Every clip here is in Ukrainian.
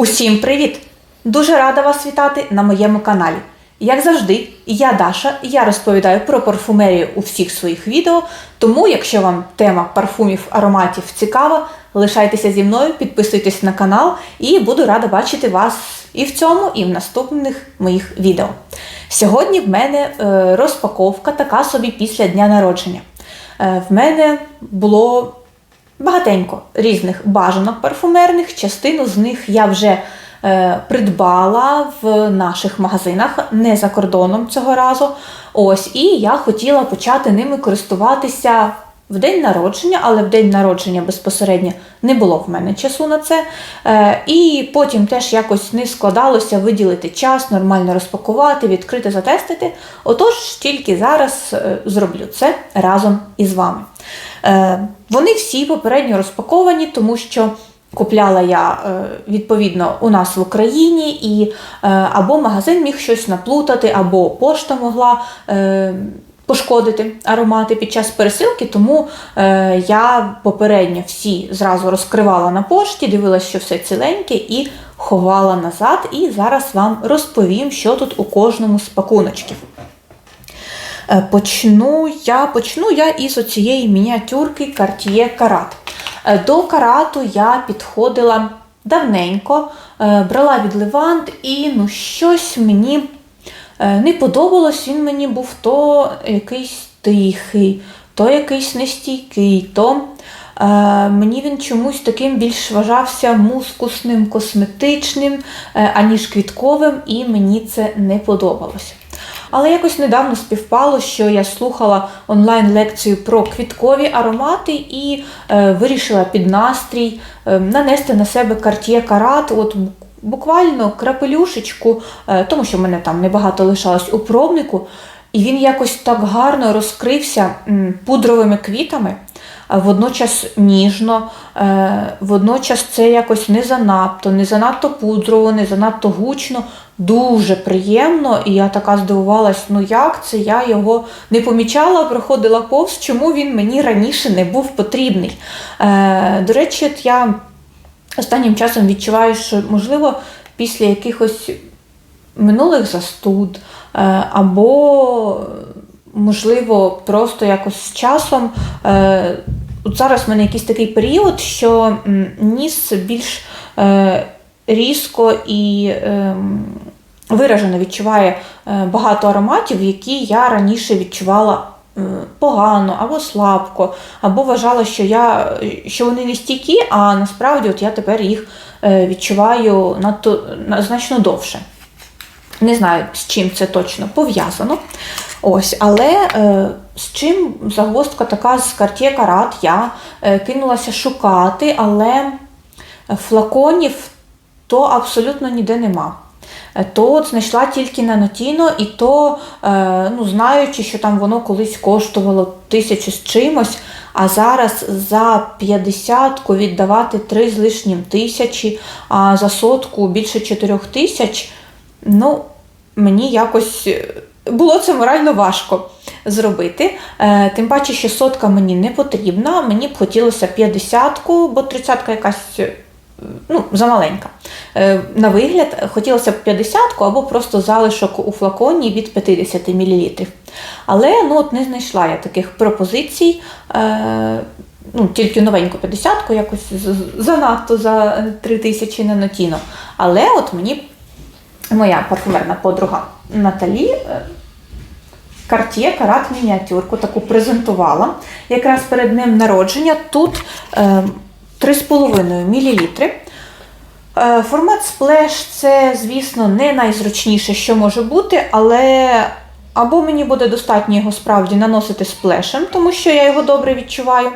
Усім привіт! Дуже рада вас вітати на моєму каналі. Як завжди, я Даша, я розповідаю про парфумерію у всіх своїх відео. Тому, якщо вам тема парфумів, ароматів цікава, лишайтеся зі мною, підписуйтесь на канал і буду рада бачити вас і в цьому, і в наступних моїх відео. Сьогодні в мене е, розпаковка така собі після дня народження. Е, в мене було багатенько різних бажанок парфумерних. Частину з них я вже е, придбала в наших магазинах, не за кордоном цього разу. Ось, і я хотіла почати ними користуватися в день народження, але в день народження безпосередньо не було в мене часу на це. Е, і потім теж якось не складалося виділити час, нормально розпакувати, відкрити, затестити. Отож, тільки зараз е, зроблю це разом із вами. Е, Вони всі попередньо розпаковані, тому що купляла я відповідно у нас в Україні, і або магазин міг щось наплутати, або пошта могла. Е, Пошкодити аромати під час пересилки, тому е, я попередньо всі зразу розкривала на пошті, дивилася, що все ціленьке, і ховала назад. І зараз вам розповім, що тут у кожному з пакуночків. Е, Почну я почну я із оцієї мініатюрки Cartier Карат. До карату я підходила давненько, е, брала від Левант і ну, щось мені е, не подобалось. Він мені був то якийсь тихий, то якийсь нестійкий, то е, мені він чомусь таким більш вважався мускусним, косметичним, е, аніж квітковим, і мені це не подобалося. Але якось недавно співпало, що я слухала онлайн-лекцію про квіткові аромати і е, вирішила під настрій е, нанести на себе Cartier карат. От буквально крапелюшечку, е, тому що в мене там небагато лишалось у пробнику, і він якось так гарно розкрився пудровими квітами. Водночас ніжно, е, водночас це якось не занадто, не занадто пудрово, не занадто гучно, дуже приємно. І я така здивувалась, ну як це я його не помічала, проходила повз, чому він мені раніше не був потрібний. Е, До речі, я останнім часом відчуваю, що можливо після якихось минулих застуд, е, або, можливо, просто якось з часом. е, От зараз в мене якийсь такий період, що ніс більш е, різко і ем, виражено відчуває багато ароматів, які я раніше відчувала погано або слабко, або вважала, що, я, що вони не стійкі, а насправді от я тепер їх е, відчуваю надто значно довше. Не знаю, з чим це точно пов'язано. Ось, але е, з чим загвоздка така з Cartier Карат я е, кинулася шукати, але флаконів то абсолютно ніде нема. Е, То от знайшла тільки на Нотіно, і то, е, ну, знаючи, що там воно колись коштувало тисячу з чимось, а зараз за 50 віддавати 3 з лишнім тисячі, а за сотку більше 4 тисяч, ну, мені якось е, було це морально важко зробити. Тим паче, що сотка мені не потрібна, мені б хотілося 50-ку, бо 30-ка якась ну, замаленька. Е, На вигляд хотілося б 50 або просто залишок у флаконі від 50 мл. Але ну, от не знайшла я таких пропозицій. Е, Ну, тільки новеньку 50 якось занадто за 3 тисячі на нотіно. Але от мені моя парфумерна подруга Наталі е, Cartier карат мініатюрку таку презентувала якраз перед днем народження. Тут е, 3,5 мл. Е, формат сплеш це, звісно, не найзручніше, що може бути, але або мені буде достатньо його справді наносити сплешем, тому що я його добре відчуваю.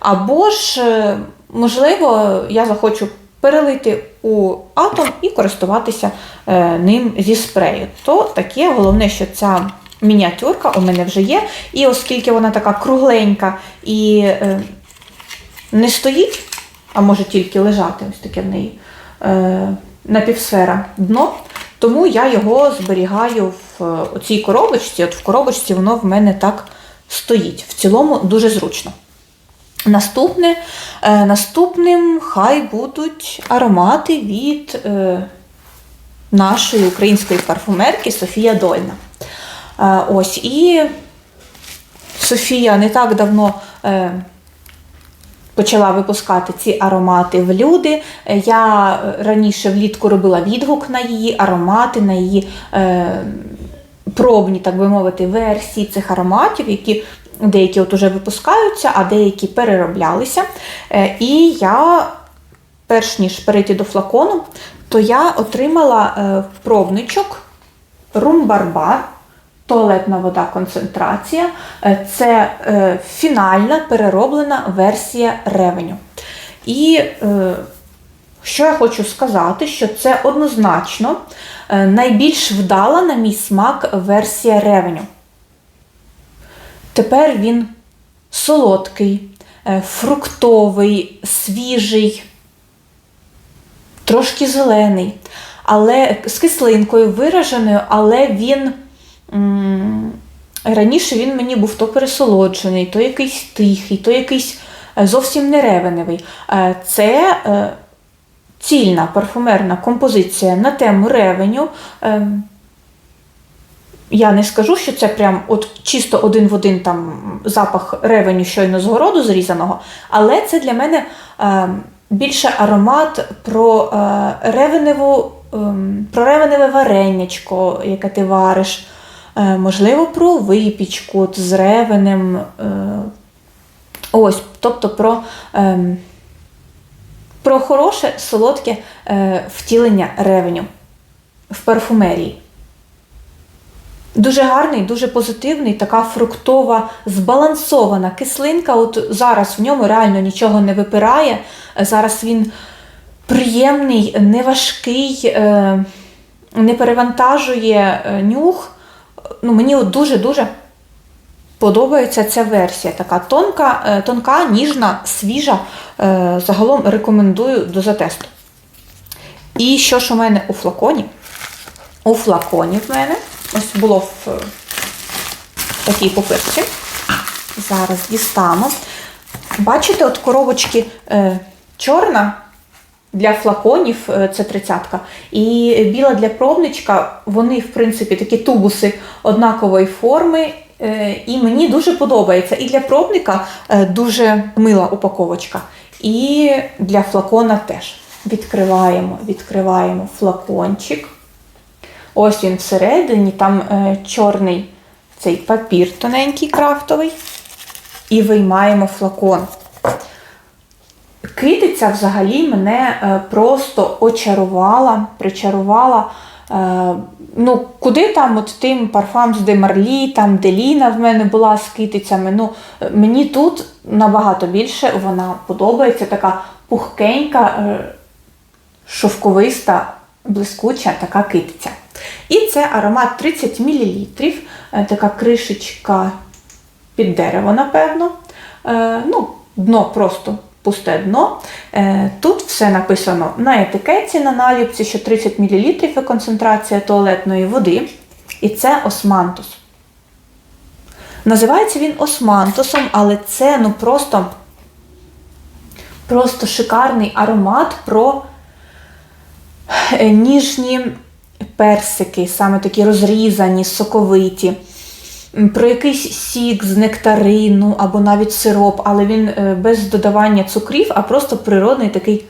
Або ж, е, можливо, я захочу перелити у атом і користуватися е, ним зі спрею. То таке головне, що ця мініатюрка у мене вже є. І оскільки вона така кругленька і не стоїть, а може тільки лежати, ось таке в неї е, напівсфера дно, тому я його зберігаю в е, цій коробочці. От в коробочці воно в мене так стоїть. В цілому дуже зручно. Наступне, е, наступним хай будуть аромати від е, нашої української парфумерки Софія Дольна. Е, ось і Софія не так давно. Е, почала випускати ці аромати в люди. Е, Я е, раніше влітку робила відгук на її аромати, на її е, пробні, так би мовити, версії цих ароматів, які деякі от уже випускаються, а деякі перероблялися. Е, і я, перш ніж перейти до флакону, то я отримала е, пробничок Румбарбар. Туалетна вода концентрація. Е, Це е, фінальна перероблена версія ревеню. І е, що я хочу сказати, що це однозначно найбільш вдала, на мій смак, версія ревеню. Тепер він солодкий, фруктовий, свіжий, трошки зелений, але з кислинкою вираженою, але він. Раніше він мені був то пересолоджений, то якийсь тихий, то якийсь е, зовсім не ревеневий. Е, Це е, цільна парфумерна композиція на тему ревеню. Я не скажу, що це прям от чисто один в один там запах ревеню щойно з городу зрізаного, але це для мене більше аромат про ревеневу, ем, про ревеневе варенячко, яке ти вариш. Е, Можливо, про випічку з ревенем. е, Ось, тобто про, ем, про хороше, солодке е, втілення ревеню в парфумерії. Дуже гарний, дуже позитивний, така фруктова, збалансована кислинка. От зараз в ньому реально нічого не випирає. Зараз він приємний, неважкий, не перевантажує нюх. Ну, мені от дуже-дуже подобається ця версія. Така тонка, е, тонка, ніжна, свіжа. Е, Загалом рекомендую до затесту. І що ж у мене у флаконі? У флаконі в мене ось було в такій пупирці. Зараз дістану. Бачите, от коробочки е, чорна для флаконів, е, це тридцятка, і біла для пробничка. Вони, в принципі, такі тубуси однакової форми. е, І мені дуже подобається. І для пробника е, дуже мила упаковочка. І для флакона теж. Відкриваємо, відкриваємо флакончик. Ось він всередині, там чорний цей папір тоненький крафтовий. І виймаємо флакон. Китиця взагалі мене е, просто очарувала, причарувала. Е, ну, куди там от тим парфам з Демарлі, там Деліна в мене була з китицями. Ну, е, мені тут набагато більше вона подобається, така пухкенька, шовковиста, блискуча така китиця. І це аромат 30 мл, така кришечка під дерево, напевно. Ну, дно просто пусте дно. Е, тут все написано на етикетці на наліпці, що 30 мл і концентрація туалетної води. І це османтус. Називається він османтусом, але це ну просто, просто шикарний аромат про е, ніжні персики, саме такі розрізані, соковиті. Про якийсь сік з нектарину або навіть сироп, але він е, без додавання цукрів, а просто природний такий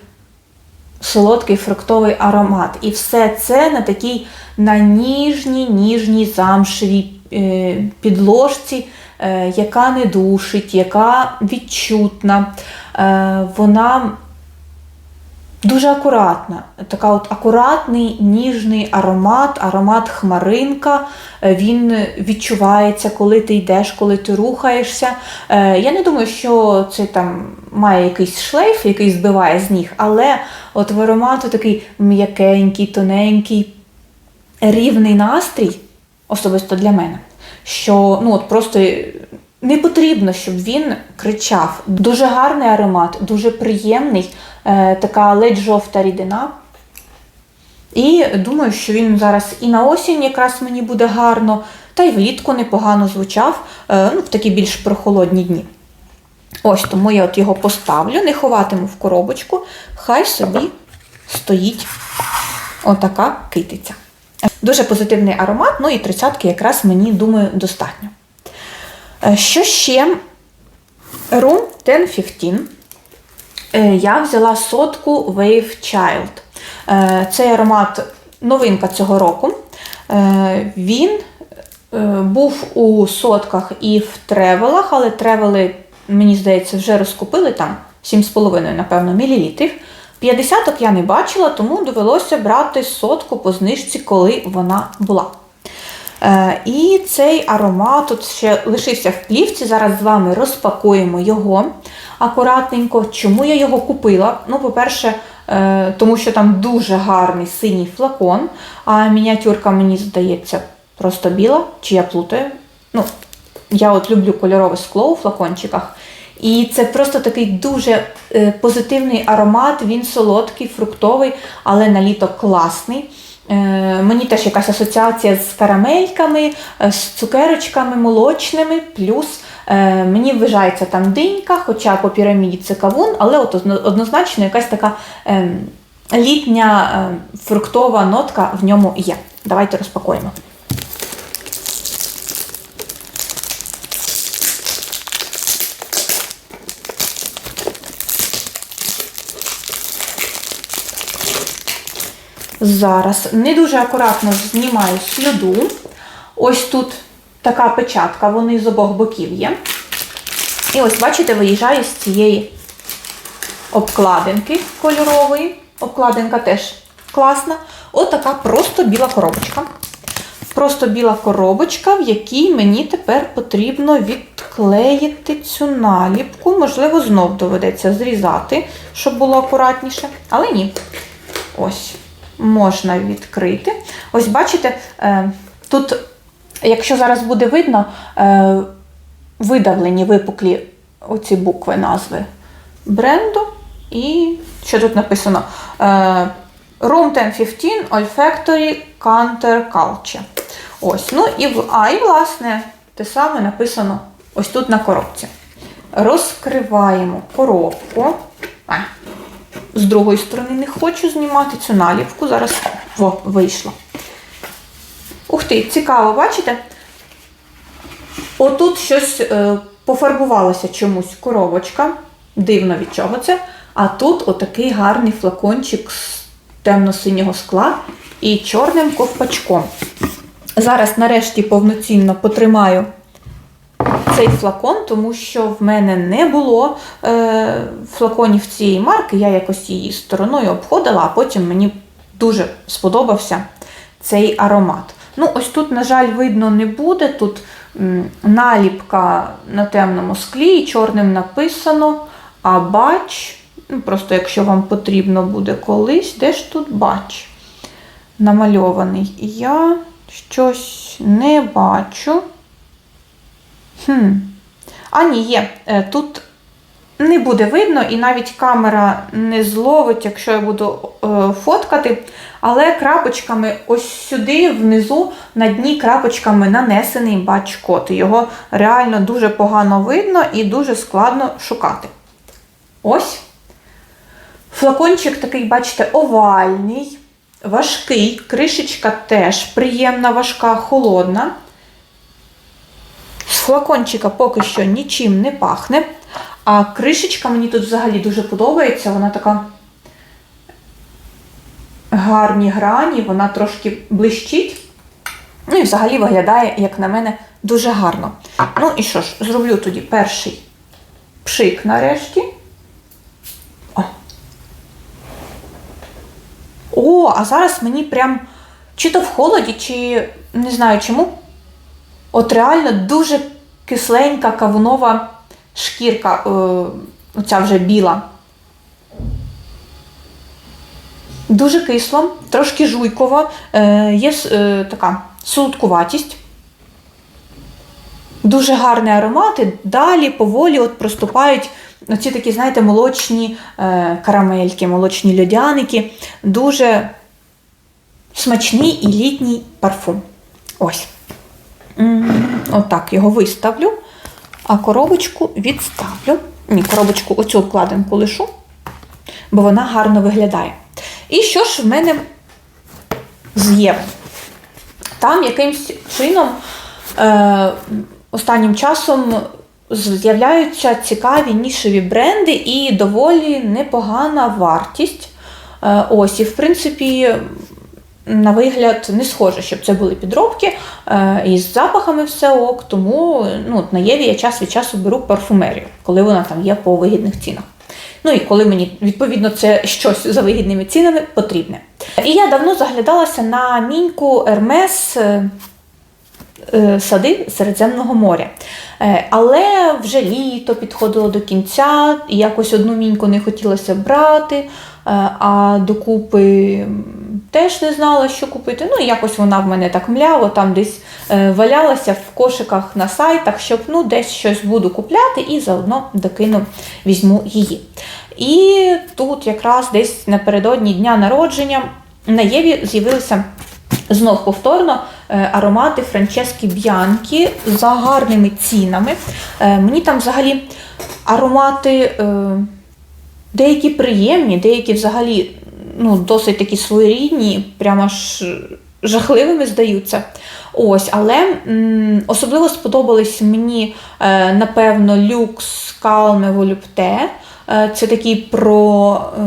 солодкий фруктовий аромат. І все це на такій на ніжній, ніжній замшевій е, підложці, е, яка не душить, яка відчутна. Вона Дуже акуратна, така от акуратний, ніжний аромат, аромат хмаринка. Е, Він відчувається, коли ти йдеш, коли ти рухаєшся. Е, Я не думаю, що це там має якийсь шлейф, який збиває з ніг, але от в аромату такий м'якенький, тоненький, рівний настрій, особисто для мене, що ну от просто не потрібно, щоб він кричав. Дуже гарний аромат, дуже приємний, е, така ледь жовта рідина. І думаю, що він зараз і на осінь якраз мені буде гарно, та й влітку непогано звучав, е, ну, в такі більш прохолодні дні. Ось тому я от його поставлю, не ховатиму в коробочку, хай собі стоїть отака китиця. Дуже позитивний аромат, ну і тридцятки якраз мені, думаю, достатньо. Е, Що ще? Room 1015. Е, Я взяла сотку Wave Child. Е, Цей аромат новинка цього року. Він був у сотках і в тревелах, але тревели, мені здається, вже розкупили там 7,5, напевно, мілілітрів. 50 я не бачила, тому довелося брати сотку по знижці, коли вона була. Е, І цей аромат тут ще лишився в плівці. Зараз з вами розпакуємо його акуратненько. Чому я його купила? Ну, по-перше, е, тому що там дуже гарний синій флакон, а мініатюрка, мені здається, просто біла, чи я плутаю. Ну, я от люблю кольорове скло у флакончиках. І це просто такий дуже е, позитивний аромат, він солодкий, фруктовий, але на літо класний. Е, мені теж якась асоціація з карамельками, е, з цукерочками молочними, плюс е, мені вважається там динька, хоча по піраміді це кавун, але от однозначно якась така е, літня е, фруктова нотка в ньому є. Давайте розпакуємо. Зараз не дуже акуратно знімаю сліду. Ось тут така печатка, вони з обох боків є. І ось, бачите, виїжджаю з цієї обкладинки кольорової. Обкладинка теж класна. От просто біла коробочка. Просто біла коробочка, в якій мені тепер потрібно відклеїти цю наліпку. Можливо, знов доведеться зрізати, щоб було акуратніше. Але ні. Ось, можна відкрити. Ось бачите, е, тут, якщо зараз буде видно, е, видавлені, випуклі оці букви назви бренду. І що тут написано? Е, Room 1015 Olfactory Counter Culture. Ось, ну і, а, і власне те саме написано ось тут на коробці. Розкриваємо коробку. А, з другої сторони не хочу знімати цю наліпку. Зараз во, вийшло. Ух ти, цікаво, бачите? Отут щось е, пофарбувалося чомусь коробочка. Дивно від чого це. А тут отакий гарний флакончик з темно-синього скла і чорним ковпачком. Зараз, нарешті, повноцінно потримаю цей флакон, тому що в мене не було е, флаконів цієї марки. Я якось її стороною обходила, а потім мені дуже сподобався цей аромат. Ну, ось тут, на жаль, видно не буде. Тут наліпка на темному склі і чорним написано, а бач, ну, просто якщо вам потрібно буде колись, де ж тут бач? Намальований. Я щось не бачу. Хм. А, ні, є. Е, Тут не буде видно, і навіть камера не зловить, якщо я буду е, фоткати. Але крапочками ось сюди, внизу, на дні крапочками нанесений бач-код. Його реально дуже погано видно і дуже складно шукати. Ось. Флакончик такий, бачите, овальний, важкий, кришечка теж приємна, важка, холодна. Флакончика поки що нічим не пахне. А кришечка мені тут взагалі дуже подобається. Вона така гарні грані, вона трошки блищить. Ну і взагалі виглядає, як на мене, дуже гарно. Ну і що ж, зроблю тоді перший пшик нарешті. О а зараз мені прям чи то в холоді, чи не знаю чому. От реально дуже кисленька кавунова шкірка, е, оця вже біла. Дуже кисло, трошки жуйково, е, є е, така солодкуватість. Дуже гарний аромат, і далі поволі от проступають оці такі, знаєте, молочні карамельки, молочні льодяники. Дуже смачний і літній парфум. Ось. Отак його виставлю, а коробочку відставлю. ні, коробочку оцю обкладинку лишу, бо вона гарно виглядає. І що ж в мене з? Там якимсь чином е, останнім часом з'являються цікаві нішеві бренди і доволі непогана вартість. Е, ось, і в принципі, на вигляд не схоже, щоб це були підробки. Е, і з запахами все ок, тому ну, на Єві я час від часу беру парфумерію, коли вона там є по вигідних цінах. Ну і коли мені відповідно це щось за вигідними цінами потрібне. І я давно заглядалася на міньку Ермес сади Середземного моря. Е, Але вже літо підходило до кінця, і якось одну міньку не хотілося брати, е, а докупи теж не знала, що купити. Ну, якось вона в мене так мляво, там десь е, валялася в кошиках на сайтах, щоб ну, десь щось буду купляти і заодно докину, візьму її. І тут якраз десь напередодні дня народження на Єві з'явилися знов повторно е, аромати Франчески Б'янкі за гарними цінами. Е, Мені там взагалі аромати деякі приємні, деякі взагалі ну, досить такі своєрідні, прямо ж жахливими здаються. Ось, але м, особливо сподобались мені, е, напевно, люкс Calme Volupté. Е, Це такий про е,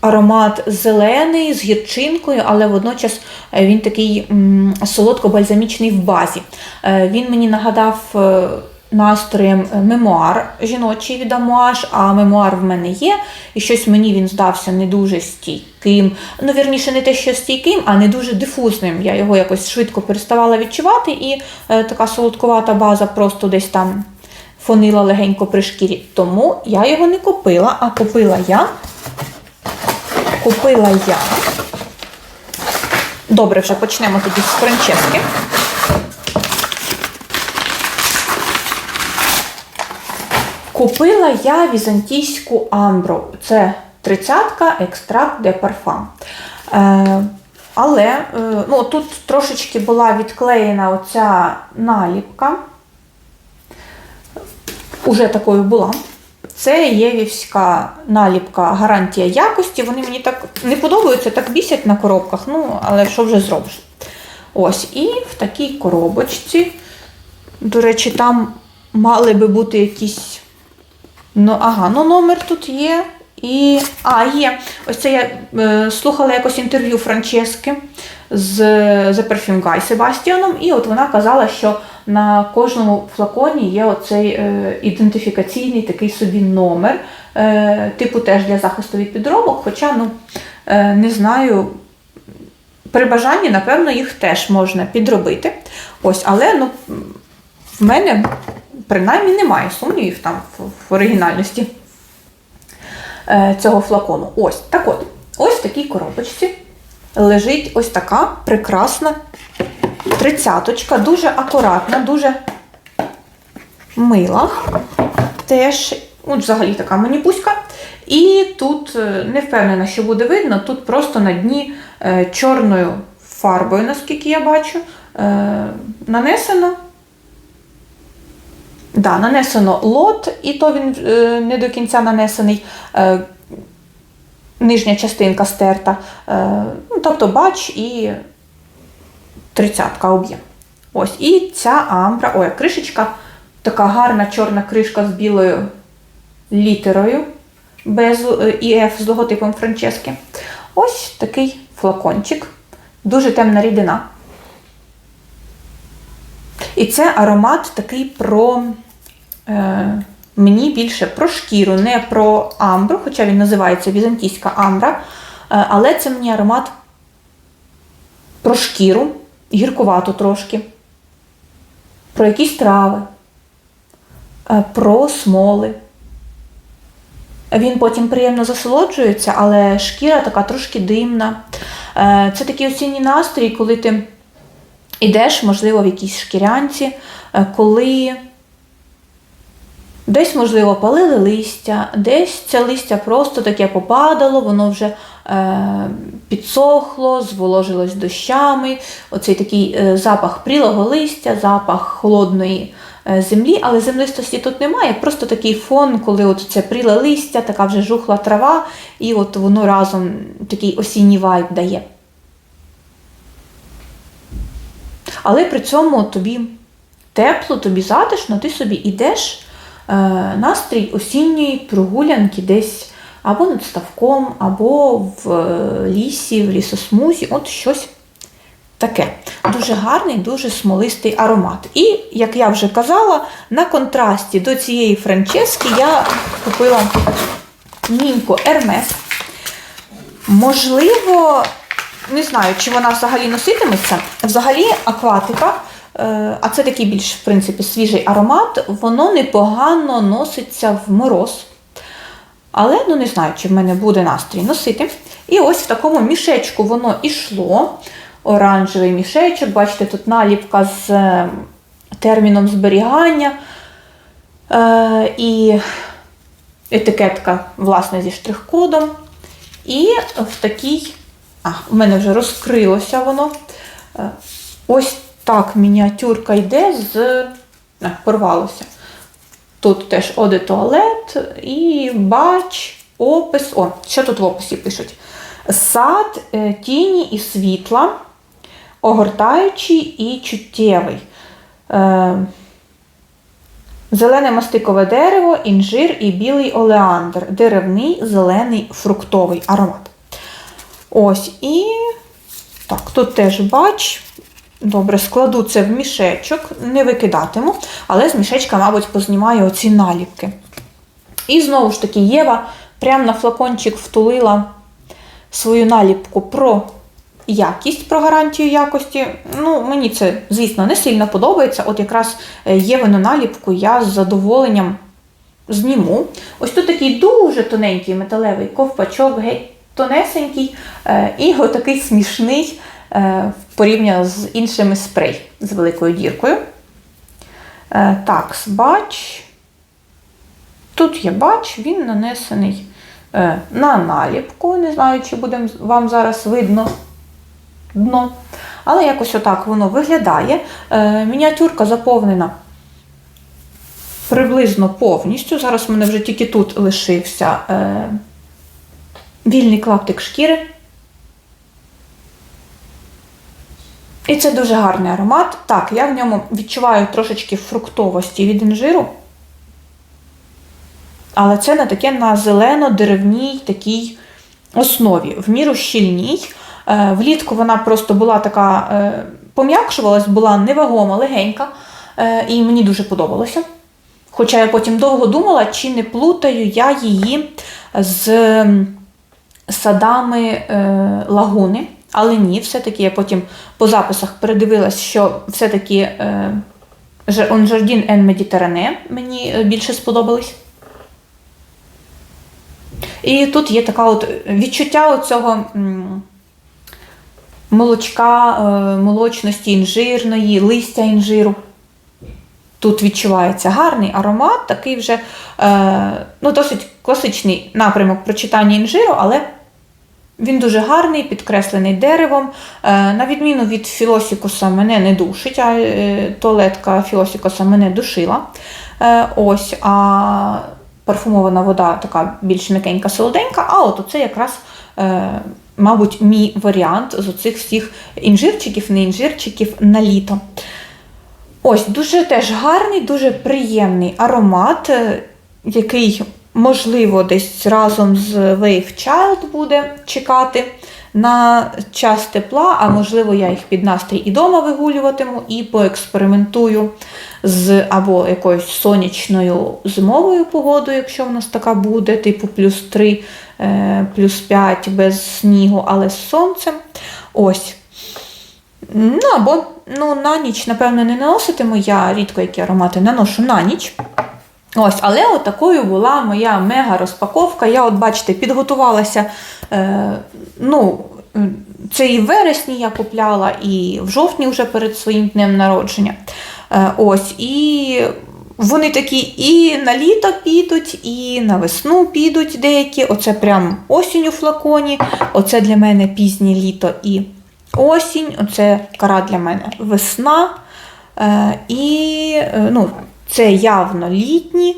аромат зелений з гірчинкою, але водночас е, він такий солодко-бальзамічний в базі. Е, Він мені нагадав е, настроєм е, мемуар жіночий від а мемуар в мене є, і щось мені він здався не дуже стійким. Ну, вірніше, не те, що стійким, а не дуже дифузним. Я його якось швидко переставала відчувати, і е, така солодкувата база просто десь там фонила легенько при шкірі. Тому я його не купила, а купила я. Купила я. Добре, вже почнемо тоді з франчески. Купила я візантійську амбру. Це тридцятка екстракт де парфам. Е, але е, ну, тут трошечки була відклеєна оця наліпка. Уже такою була. Це євівська наліпка гарантія якості. Вони мені так не подобаються, так бісять на коробках, ну, але що вже зробиш. Ось, і в такій коробочці, до речі, там мали би бути якісь. Ну, ага, ну номер тут є. І. А, є. Ось це я е, слухала якось інтерв'ю Франчески з The Perfume Guy Себастіаном, і от вона казала, що на кожному флаконі є оцей е, ідентифікаційний такий собі номер, е, типу теж для захисту від підробок, хоча, ну, е, не знаю. При бажанні, напевно, їх теж можна підробити. Ось, але ну, в мене принаймні немає сумнівів там в, оригінальності е, цього флакону. Ось так от, ось в такій коробочці лежить ось така прекрасна тридцяточка, дуже акуратна, дуже мила. Теж, от взагалі така маніпуська. І тут е, не впевнена, що буде видно, тут просто на дні е, чорною фарбою, наскільки я бачу, нанесено. Да, нанесено лот, і то він е, не до кінця нанесений. Е, нижня частинка стерта. Е, ну, тобто бач і тридцятка об'єм. Ось. І ця амбра, ой, кришечка, така гарна чорна кришка з білою літерою, без е, ІФ з логотипом Франчески. Ось такий флакончик, дуже темна рідина. І це аромат такий про. Е, мені більше про шкіру, не про амбру, хоча він називається візантійська амбра. Е, але це мені аромат про шкіру, гіркувату трошки, про якісь трави, е, про смоли. Він потім приємно засолоджується, але шкіра така трошки димна. Це такий осінній настрій, коли ти йдеш, можливо, в якійсь шкірянці, коли десь, можливо, палили листя, десь це листя просто таке попадало, воно вже е, підсохло, зволожилось дощами. Оцей такий е, запах прілого листя, запах холодної е, землі, але землистості тут немає. Просто такий фон, коли от це пріле листя, така вже жухла трава, і от воно разом такий осінній вайб дає. Але при цьому тобі тепло, тобі затишно, ти собі йдеш настрій осінньої прогулянки десь або над ставком, або в е, лісі, в лісосмузі, от щось таке. Дуже гарний, дуже смолистий аромат. І, як я вже казала, на контрасті до цієї франчески я купила Нінько Ермес. Можливо, не знаю, чи вона взагалі носитиметься. Взагалі, акватика, е, а це такий більш, в принципі, свіжий аромат, воно непогано носиться в мороз. Але ну не знаю, чи в мене буде настрій носити. І ось в такому мішечку воно ішло. Оранжевий мішечок. Бачите, тут наліпка з е, терміном зберігання. Е, і етикетка, власне, зі штрих-кодом. І в такій, а, в мене вже розкрилося воно. Е, Ось так мініатюрка йде з. А, порвалося. Тут теж оде туалет і бач, опис. О, що тут в описі пишуть? Сад, е, тіні і світла, огортаючий і чуттєвий. Е, Зелене мастикове дерево, інжир і білий олеандр. Деревний, зелений, фруктовий аромат. Ось і так, тут теж бач. Добре, складу це в мішечок, не викидатиму, але з мішечка, мабуть, познімаю оці наліпки. І знову ж таки, Єва прямо на флакончик втулила свою наліпку про якість, про гарантію якості. Ну, мені це, звісно, не сильно подобається. От якраз е, Євину наліпку я з задоволенням зніму. Ось тут такий дуже тоненький металевий ковпачок, геть тонесенький, е, і отакий смішний порівняно з іншими спрей з великою діркою. Е, Так, бач. Тут є бач, він нанесений е, на наліпку. Не знаю, чи буде вам зараз видно дно. Але якось отак воно виглядає. Е, Мініатюрка заповнена приблизно повністю. Зараз в мене вже тільки тут лишився е, вільний клаптик шкіри. І це дуже гарний аромат. Так, я в ньому відчуваю трошечки фруктовості від інжиру. Але це не таке на зелено-деревній такій основі, в міру щільній. Е, Влітку вона просто була така, е, пом'якшувалась, була невагома, легенька, е, і мені дуже подобалося. Хоча я потім довго думала, чи не плутаю я її з садами лагуни. Але ні, все-таки я потім по записах передивилась, що все-таки е, Jardin en Mediterranee мені е, більше сподобались. І тут є така от відчуття цього молочка, е, молочності інжирної, листя інжиру. Тут відчувається гарний аромат, такий вже е, ну, досить класичний напрямок прочитання інжиру, але він дуже гарний, підкреслений деревом. Е, на відміну від філосікуса мене не душить, а е, туалетка філосікуса мене душила. Е, ось, а парфумована вода така більш м'якенька, солоденька, а от оце якраз, мабуть, мій варіант з оцих всіх інжирчиків, не інжирчиків на літо. Ось, дуже теж гарний, дуже приємний аромат, який можливо, десь разом з Wave Child буде чекати на час тепла, а можливо, я їх під настрій і дома вигулюватиму, і поекспериментую з або якоюсь сонячною зимовою погодою, якщо в нас така буде, типу плюс 3, е, плюс 5 без снігу, але з сонцем. Ось. Ну, або ну, на ніч, напевно, не наноситиму. Я рідко які аромати наношу на ніч. Ось, Але от такою була моя мега-розпаковка. Я, от, бачите, підготувалася. Е, ну, Це і в вересні я купляла, і в жовтні вже перед своїм днем народження. Е, ось, І вони такі і на літо підуть, і на весну підуть деякі. Оце прям осінь у флаконі. Оце для мене пізнє літо і осінь. Оце кара для мене весна. Е, і, е, ну, це явно літні.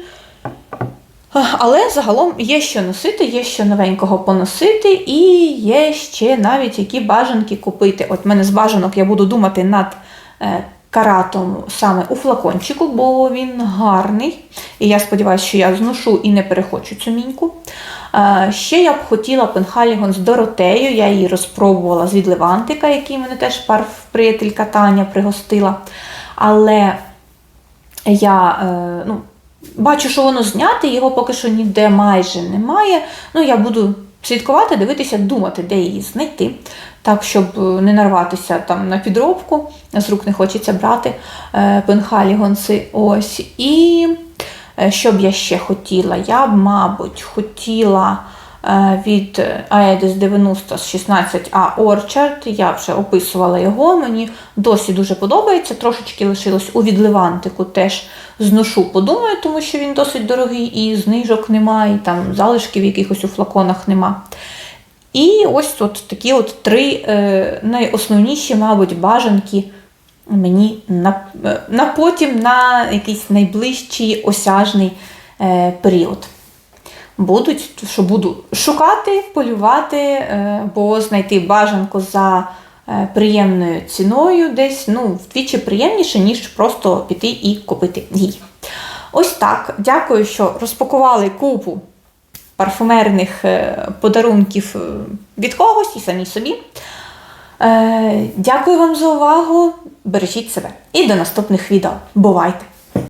Але загалом є що носити, є що новенького поносити, і є ще навіть які бажанки купити. От в мене з бажанок я буду думати над е, каратом саме у флакончику, бо він гарний. І я сподіваюся, що я зношу і не перехочу цю міньку. Е, ще я б хотіла пенхалігон з Доротею. Я її розпробувала з відливантика, який мене теж парф приятелька Таня пригостила. Але я е, ну, бачу, що воно зняте, його поки що ніде майже немає. Ну, я буду слідкувати, дивитися, думати, де її знайти. Так, щоб е, не нарватися там на підробку, з рук не хочеться брати е, пенхалігонси. Ось. І що б я ще хотіла? Я б, мабуть, хотіла від Aedes 90 з 16A Orchard. Я вже описувала його. Мені досі дуже подобається. Трошечки лишилось у відливантику теж зношу, подумаю, тому що він досить дорогий, і знижок немає, і там залишків якихось у флаконах нема. І ось от такі от три е, найосновніші, мабуть, бажанки мені на, е, на потім на якийсь найближчий осяжний е, період. Будуть, що буду шукати, полювати, е, бо знайти бажанку за е, приємною ціною десь ну, вдвічі приємніше, ніж просто піти і купити її. Ось так. Дякую, що розпакували купу парфумерних е, подарунків від когось і самі собі. Дякую вам за увагу. Бережіть себе і до наступних відео. Бувайте!